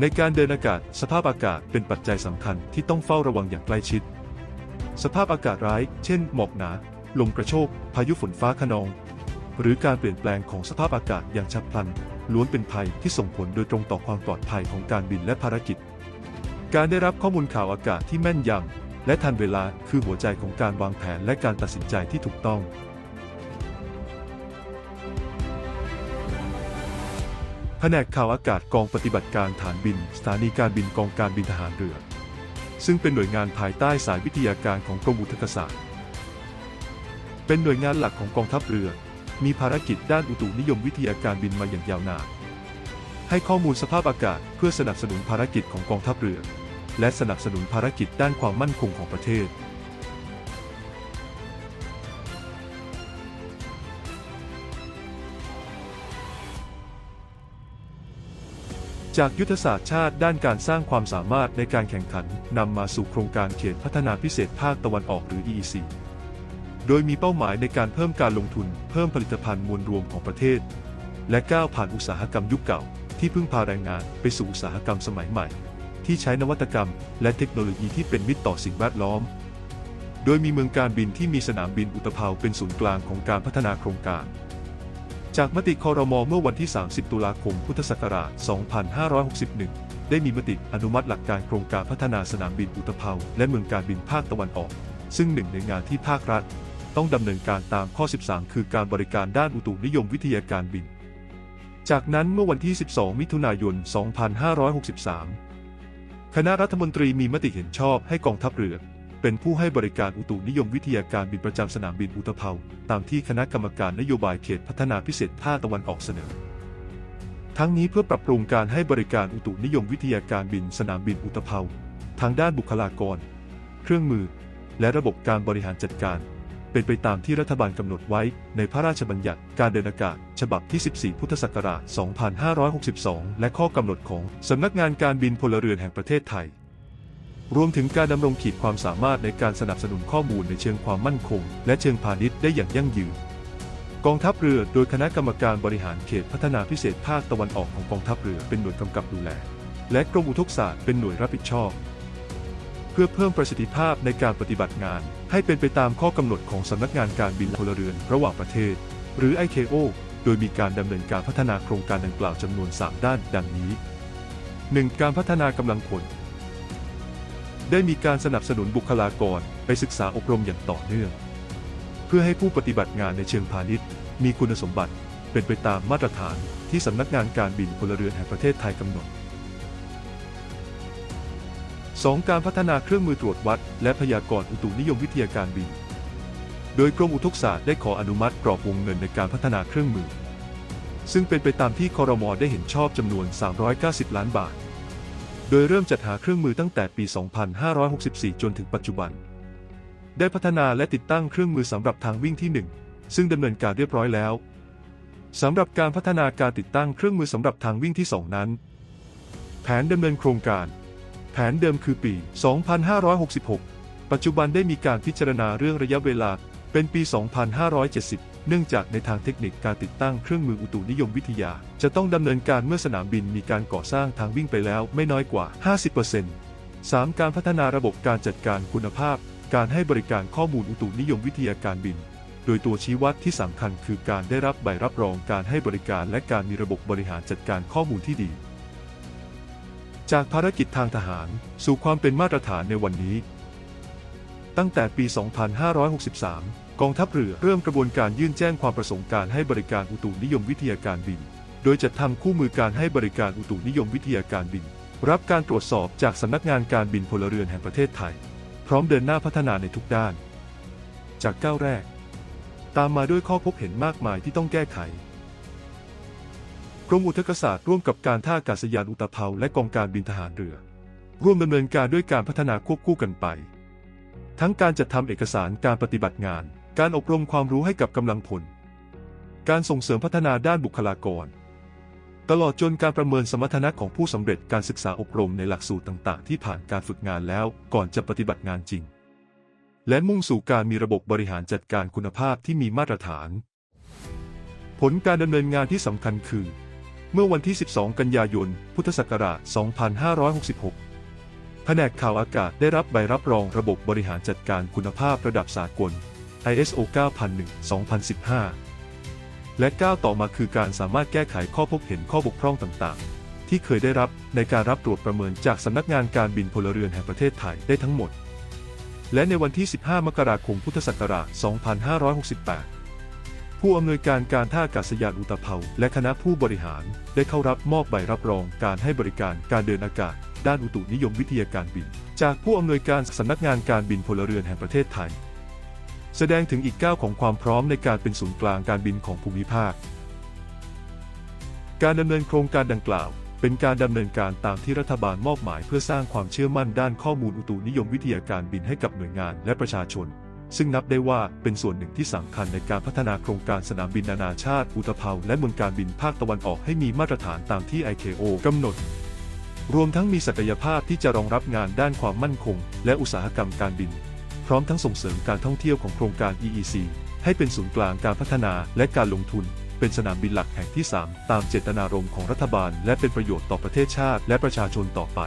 ในการเดินอากาศ สภาพอากาศเป็นปัจจัยสำคัญที่ต้องเฝ้าระวังอย่างใกล้ชิด สภาพอากาศร้าย เช่น หมอกหนา ลมกระโชก พายุฝนฟ้าคะนอง หรือการเปลี่ยนแปลงของสภาพอากาศอย่างฉับพลัน ล้วนเป็นภัยที่ส่งผลโดยตรงต่อความปลอดภัยของการบินและภารกิจ การได้รับข้อมูลข่าวอากาศที่แม่นยำและทันเวลาคือหัวใจของการวางแผนและการตัดสินใจที่ถูกต้อง ผนกข่าวอากาศกองปฏิบัติการฐานบิน สถานีการบินกองการบินทหารเรือ ซึ่งเป็นหน่วยงานภายใต้สายวิทยาการของกรมอุทกศาสตร์ เป็นหน่วยงานหลักของกองทัพเรือ มีภารกิจด้านอุตุนิยมวิทยาการบินมาอย่างยาวนาน ให้ข้อมูลสภาพอากาศเพื่อสนับสนุนภารกิจของกองทัพเรือ และสนับสนุนภารกิจด้านความมั่นคงของประเทศ จากยุทธศาสตร์ชาติด้านการสร้างความสามารถในการแข่งขันนำมาสู่โครงการเขตพัฒนาพิเศษภาคตะวันออกหรือ EEC โดยมีเป้าหมายในการเพิ่มการลงทุน เพิ่มผลิตภัณฑ์มวลรวมของประเทศ และก้าวผ่านอุตสาหกรรมยุคเก่า ที่พึ่งพาแรงงานไปสู่อุตสาหกรรมสมัยใหม่ ที่ใช้นวัตกรรม และเทคโนโลยีที่เป็นมิตรต่อสิ่งแวดล้อม โดยมีเมืองการบินที่มีสนามบินอุตภาวเป็นศูนย์กลางของการพัฒนาโครงการ จากมติคอรมอเมื่อวันที่ 30 ตุลาคม พุทธศักราช 2561 ได้มีมติอนุมัติหลักการโครงการพัฒนาสนามบินอุตภเปาและเมืองการบินภาคตะวันออก ซึ่งหนึ่งในงานที่ภาครัฐ ต้องดำเนินการตามข้อ 13 คือการบริการด้านอุตุนิยมวิทยาการบิน จากนั้นเมื่อวันที่ 12 มิถุนายน 2563 คณะรัฐมนตรีมีมติเห็นชอบให้กองทัพเรือ เป็นผู้ให้บริการอุตุนิยมวิทยาการบินประจำสนามบินอุตภาตามที่คณะกรรมการนโยบายเขตพัฒนาพิเศษภาตะวันออกเสนอ ทั้งนี้เพื่อปรับปรุงการให้บริการอุตุนิยมวิทยาการบินสนามบินอุตภาทางด้านบุคลากร เครื่องมือ และระบบการบริหารจัดการ เป็นไปตามที่รัฐบาลกำหนดไว้ในพระราชบัญญัติการเดินอากาศ ฉบับที่ 14 พุทธศักราช 2562 และข้อกำหนดของสำนักงานการบินพลเรือนแห่งประเทศไทย รวมถึงการดำรงขีดความสามารถในการสนับสนุนข้อมูลในเชิงความมั่นคง และเชิงพาณิชย์ได้อย่างยั่งยืน กองทัพเรือโดยคณะกรรมการบริหารเขตพัฒนาพิเศษภาคตะวันออกของกองทัพเรือเป็นหน่วยกำกับดูแล และกรมอุทกศาสตร์เป็นหน่วยรับผิดชอบ เพื่อเพิ่มประสิทธิภาพในการปฏิบัติงาน ให้เป็นไปตามข้อกำหนดของสำนักงานการบินพลเรือนระหว่างประเทศ หรือ ICAO โดยมีการดำเนินการพัฒนาโครงการดังกล่าวจำนวน 3 ด้าน ดังนี้ 1. การพัฒนากำลังพล ได้มีการสนับสนุนบุคลากรไปศึกษาอบรมอย่างต่อเนื่อง เพื่อให้ผู้ปฏิบัติงานในเชิงพาณิชย์ มีคุณสมบัติเป็นไปตามมาตรฐานที่สำนักงานการบินพลเรือนแห่งประเทศไทยกำหนด 2. การพัฒนาเครื่องมือตรวจวัด และพยากรณ์อุตุนิยมวิทยาการบิน โดยกรมอุทกศาสตร์ได้ขออนุมัติกรอบวงเงินในการพัฒนาเครื่องมือ ซึ่งเป็นไปตามที่คอรมอได้เห็นชอบจำนวน 390 ล้านบาท โดยเริ่มจัดหาเครื่องมือตั้งแต่ปี 2564 จนถึงปัจจุบัน ได้พัฒนาและติดตั้งเครื่องมือสำหรับทางวิ่งที่ 1 ซึ่งดำเนินการเรียบร้อยแล้วสำหรับการพัฒนาการติดตั้งเครื่องมือสำหรับทางวิ่งที่ 2 นั้น แผนดำเนินโครงการ แผนเดิมคือปี 2566 ปัจจุบันได้มีการพิจารณาเรื่องระยะเวลาเป็นปี 2570 เนื่องจากในทางเทคนิคการติดตั้งเครื่องมืออุตุนิยมวิทยา จะต้องดำเนินการเมื่อสนามบินมีการก่อสร้างทางวิ่งไปแล้วไม่น้อยกว่า 50% 3. การพัฒนาระบบการจัดการคุณภาพ การให้บริการข้อมูลอุตุนิยมวิทยาการบิน โดยตัวชี้วัดที่สำคัญคือการได้รับใบรับรองการให้บริการและการมีระบบบริหารจัดการข้อมูลที่ดี จากภารกิจทางทหาร สู่ความเป็นมาตรฐานในวันนี้ ตั้งแต่ปี 2563 กองทัพเรือเริ่มกระบวนการยื่นแจ้งความประสงค์การให้บริการอุตุนิยมวิทยาการบิน โดยจัดทำคู่มือการให้บริการอุตุนิยมวิทยาการบิน รับการตรวจสอบจากสำนักงานการบินพลเรือนแห่งประเทศไทย พร้อมเดินหน้าพัฒนาในทุกด้าน จากก้าวแรก ตามมาด้วยข้อพบเห็นมากมายที่ต้องแก้ไขกรมอุทกศาสตร์ร่วมกับการท่าอากาศยานอุตภาและกองการบินทหารเรือ ร่วมดำเนินการด้วยการพัฒนาควบคู่กันไป ทั้งการจัดทำเอกสารการปฏิบัติงาน การอบรมความรู้ให้กับกำลังพล การส่งเสริมพัฒนาด้านบุคลากร ตลอดจนการประเมินสมรรถนะของผู้สำเร็จการศึกษาอบรมในหลักสูตรต่าง ๆ ที่ผ่านการฝึกงานแล้วก่อนจะปฏิบัติงานจริง และมุ่งสู่การมีระบบบริหารจัดการคุณภาพที่มีมาตรฐาน ผลการดำเนินงานที่สำคัญคือ เมื่อวันที่ 12 กันยายน พุทธศักราช 2566แผนกข่าวอากาศได้รับใบรับรองระบบบริหารจัดการคุณภาพระดับสากล ISO 9001-2015 และก้าวต่อมาคือการสามารถแก้ไขข้อพบเห็นข้อบกพร่องต่างๆ ที่เคยได้รับในการรับตรวจประเมินจากสำนักงานการบินพลเรือนแห่งประเทศไทยได้ทั้งหมด และในวันที่ 15 มกราคมพุทธศักราช 2568 ผู้อำนวยการการท่าอากาศยานอุตภเปาและคณะผู้บริหารได้เข้ารับมอบใบรับรองการให้บริการการเดินอากาศ ด้านอุตุนิยมวิทยาการบิน จากผู้อำนวยการสำนักงานการบินพลเรือนแห่งประเทศไทย แสดงถึงอีกก้าวของความพร้อมในการเป็นศูนย์กลางการบินของภูมิภาค การดำเนินโครงการดังกล่าว เป็นการดำเนินการตามที่รัฐบาลมอบหมายเพื่อสร้างความเชื่อมั่นด้านข้อมูลอุตุนิยมวิทยาการบินให้กับหน่วยงานและประชาชน ซึ่งนับได้ว่าเป็นส่วนหนึ่งที่สำคัญในการพัฒนาโครงการสนามบินนานาชาติอุตภเปาและเมืองการบินภาคตะวันออกให้มีมาตรฐานตามที่ ICAO กำหนดรวมทั้งมีศักยภาพที่จะรองรับงานด้านความมั่นคง และอุตสาหกรรมการบิน พร้อมทั้งส่งเสริมการท่องเที่ยวของโครงการ EEC ให้เป็นศูนย์กลางการพัฒนาและการลงทุน เป็นสนามบินหลักแห่งที่ 3 ตามเจตนารมณ์ของรัฐบาล และเป็นประโยชน์ต่อประเทศชาติและประชาชนต่อไป